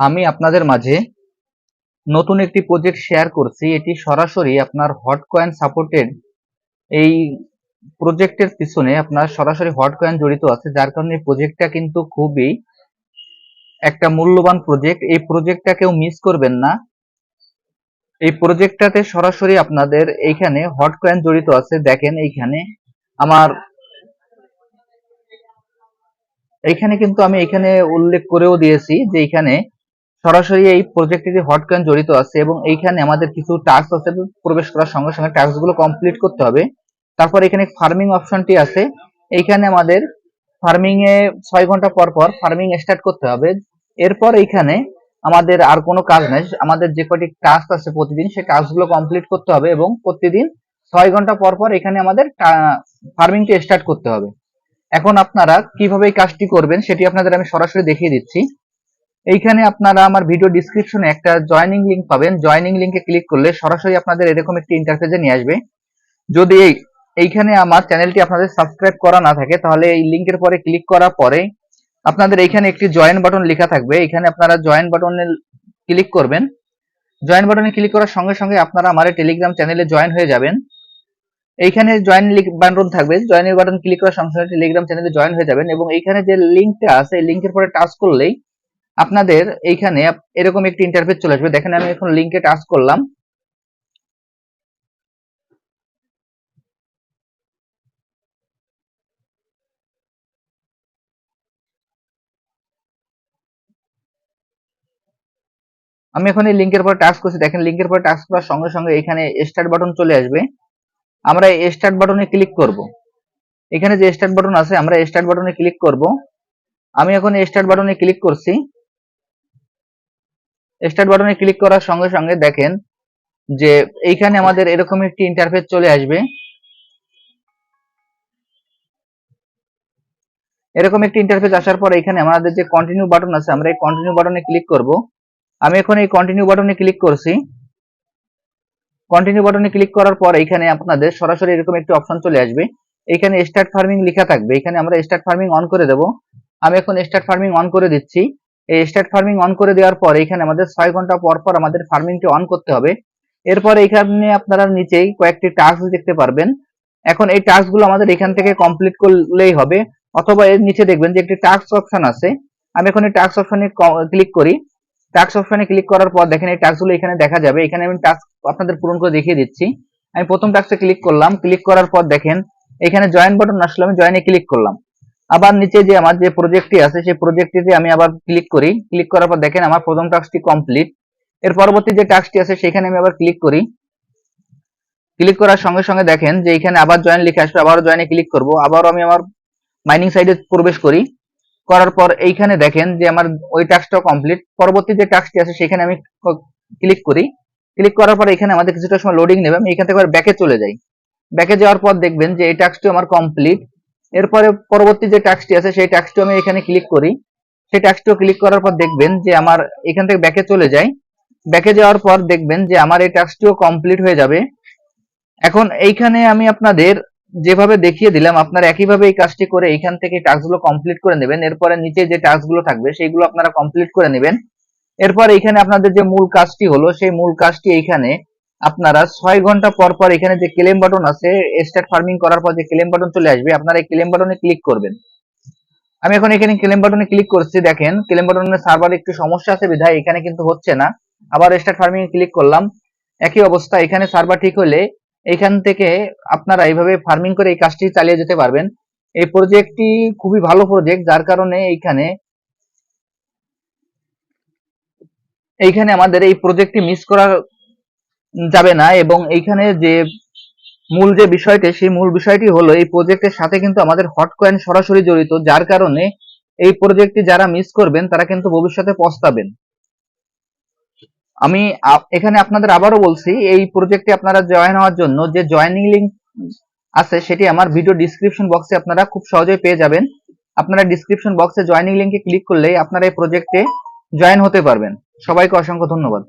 আমি আপনাদের মাঝে নতুন একটি প্রজেক্ট শেয়ার করছি। এটি সরাসরি আপনার হট কয়েন সাপোর্টেড এই প্রজেক্টের পিছনে আপনার সরাসরি হট কয়েন জড়িত আছে, যার কারণে প্রজেক্টটা কিন্তু খুবই একটা মূল্যবান প্রজেক্ট এই প্রজেক্টটা কেউ মিস করবেন না। এই প্রজেক্টটাতে সরাসরি আপনাদের এইখানে হট কয়েন জড়িত আছে। দেখেন এইখানে আমার এইখানে কিন্তু আমি এখানে উল্লেখ করেও দিয়েছি যে এইখানে সরাসরি এই প্রজেক্টে হট কয়েন জড়িত আছে এবং এইখানে আমাদের কিছু টাস্ক আছে প্রবেশ করার সঙ্গে সঙ্গে টাস্কগুলো কমপ্লিট করতে হবে। তারপর এখানে ফার্মিং অপশনটি আছে। এইখানে আমাদের ফার্মিং এ ছয় ঘণ্টা পর পর ফার্মিং স্টার্ট করতে হবে। এরপর এইখানে আমাদের আর কোনো কাজ নাই। আমাদের যে কটি টাস্ক আছে প্রতিদিন, সেই টাস্কগুলো কমপ্লিট করতে হবে এবং প্রতিদিন ছয় ঘণ্টা পর পর এখানে আমাদের ফার্মিংটি স্টার্ট করতে হবে। এখন আপনারা কীভাবে এই কাজটি করবেন, সেটি আপনাদের আমি সরাসরি দেখিয়ে দিচ্ছি। এইখানে আপনারা আমার ভিডিও ডিসক্রিপশনে একটা জয়নিং লিংক পাবেন। জয়নিং লিংকে ক্লিক করলে সরাসরি আপনাদের এরকম একটি ইন্টারফেসে নিয়ে আসবে। যদি এই, এইখানে আমার চ্যানেলটি আপনাদের সাবস্ক্রাইব করা না থাকে, তাহলে এই লিঙ্কের পরে ক্লিক করার পরে আপনাদের এইখানে একটি জয়েন বাটন লেখা থাকবে। এখানে আপনারা জয়েন বাটনে ক্লিক করবেন। জয়েন বাটনে ক্লিক করার সঙ্গে সঙ্গে আপনারা আমার টেলিগ্রাম চ্যানেলে জয়েন হয়ে যাবেন। এইখানে জয়েন বাটন থাকবে। জয়েনের বাটন ক্লিক করার সঙ্গে সঙ্গে টেলিগ্রাম চ্যানেলে জয়েন হয়ে যাবেন এবং এইখানে যে লিঙ্কটা আছে, এই লিংকের পরে টাচ করলেই আপনাদের এইখানে এরকম একটি ইন্টারফেস চলে আসবে। দেখেন আমি এখন লিংকে টাচ করলাম। আমি এখন এই লিংকের পর টাচ করছি। দেখেন লিংকের পর টাচ করার সঙ্গে সঙ্গে এখানে স্টার্ট বাটন চলে আসবে। আমরা এই স্টার্ট বাটনে ক্লিক করব। এখানে যে স্টার্ট বাটন আছে, আমরা স্টার্ট বাটনে ক্লিক করব। আমি এখন স্টার্ট বাটনে ক্লিক করছি। স্টার্ট বাটনে ক্লিক করার সঙ্গে সঙ্গে দেখেন যে এইখানে আমাদের এরকম একটি ইন্টারফেস চলে আসবে। এরকম একটি ইন্টারফেস আসার পর এখানে আমাদের যে কন্টিনিউ বাটন আছে, আমরা এই কন্টিনিউ বাটনে ক্লিক করব। আমি এখন এই কন্টিনিউ বাটনে ক্লিক করছি। কন্টিনিউ বাটনে ক্লিক করার পর এখানে আপনাদের সরাসরি এরকম একটি অপশন চলে আসবে। এখানে স্টার্ট ফার্মিং লেখা থাকবে। এখানে আমরা স্টার্ট ফার্মিং অন করে দেব। আমি এখন স্টার্ট ফার্মিং অন করে দিচ্ছি। এই স্টার্ট ফার্মিং অন করে দেওয়ার পর এখানে আমাদের ছয় ঘণ্টা পর পর আমাদের ফার্মিংটি অন করতে হবে। এরপর এখানে আপনারা নিচেই কয়েকটি টাস্ক দেখতে পারবেন। এখন এই টাস্কগুলো আমাদের এখান থেকে কমপ্লিট করলেই হবে। অথবা এর নিচে দেখবেন যে একটি টাস্ক অপশন আছে। আমি এখন এই টাস্ক অপশনে ক্লিক করি। টাস্ক অপশনে ক্লিক করার পর দেখেন এই টাস্কগুলো এখানে দেখা যাবে। এখানে আমি টাস্ক আপনাদের পূরণ করে দেখিয়ে দিচ্ছি। আমি প্রথম টাস্কে ক্লিক করলাম। ক্লিক করার পর দেখেন, এখানে জয়েন বাটন আসলে, আমি জয়েনে ক্লিক করলাম। আবার নিচে যে আমার যে প্রজেক্টটি আছে, সেই প্রজেক্টটিতে আমি আবার ক্লিক করি। ক্লিক করার পর দেখেন আমার প্রথম টাস্কটি কমপ্লিট এর পরবর্তী যে টাস্কটি আছে সেখানে আমি আবার ক্লিক করি। ক্লিক করার সঙ্গে সঙ্গে দেখেন যে এখানে আবার জয়েন লিখে আসবে আবার জয়েনে ক্লিক করব, আবারও আমি আমার মাইনিং সাইডে প্রবেশ করি। করার পর এইখানে দেখেন যে আমার ওই টাস্কটা কমপ্লিট পরবর্তী যে টাস্কটি আছে সেখানে আমি ক্লিক করি। ক্লিক করার পর এখানে আমাদের কিছুটা সময় লোডিং নেবে, আমি এখান থেকে ব্যাকে চলে যাই। ব্যাকে যাওয়ার পর দেখবেন যে এই টাস্কটি আমার কমপ্লিট এরপরে পরবর্তী যে টাস্কটি আছে, সেই টাস্কটি আমি এখানে ক্লিক করি। সেই টাস্কটিও ক্লিক করার পর দেখবেন যে আমার এখান থেকে ব্যাকে চলে যায়। ব্যাকে যাওয়ার পর দেখবেন যে আমার এই টাস্কটিও কমপ্লিট হয়ে যাবে। এখন এইখানে আমি আপনাদের যেভাবে দেখিয়ে দিলাম, আপনারা একইভাবে এই কাজটি করে এইখান থেকে টাস্কগুলো কমপ্লিট করে নেবেন। এরপরে নিচে যে টাস্কগুলো থাকবে, সেইগুলো আপনারা কমপ্লিট করে নেবেন। এরপর এইখানে আপনাদের যে মূল কাজটি হলো, সেই মূল কাজটি এইখানে আপনারা ছয় ঘণ্টা পর পর এখানে যে ক্লেম বাটন আছে স্টার্ট ফার্মিং করার পর যে ক্লেম বাটন চলে আসবে, আপনারা এই ক্লেম বাটনে ক্লিক করবেন। আমি এখন এখানে ক্লেম বাটনে ক্লিক করছি, দেখেন ক্লেম বাটনের সার্ভার একটু সমস্যা আছে বিধায়, এখানে কিন্তু হচ্ছে না। আবার স্টার্ট ফার্মিং এ ক্লিক করলাম, একই অবস্থা, এখানে সার্ভার ঠিক হলে এখান থেকে আপনারা এইভাবে ফার্মিং করে এই কাজটি চালিয়ে যেতে পারবেন। এই প্রজেক্টটি খুবই ভালো প্রজেক্ট যার কারণে এইখানে এইখানে আমাদের এই প্রজেক্টটি মিস করা যাবে না এবং এইখানে যে মূল যে বিষয়টি, সেই মূল বিষয়টি হলো এই প্রজেক্টের সাথে কিন্তু আমাদের হট কয়েন সরাসরি জড়িত, যার কারণে এই প্রজেক্টটি যারা মিস করবেন, তারা কিন্তু ভবিষ্যতে পস্তাবেন। আমি এখানে আপনাদের আবারও বলছি, এই প্রজেক্টে আপনারা জয়েন হওয়ার জন্য যে জয়েনিং লিংক আছে, সেটি আমার ভিডিও ডিসক্রিপশন বক্সে আপনারা খুব সহজেই পেয়ে যাবেন। আপনারা ডিসক্রিপশন বক্সে জয়েনিং লিংকে ক্লিক করলেই আপনারা এই প্রজেক্টে জয়েন হতে পারবেন। সবাইকে অসংখ্য ধন্যবাদ।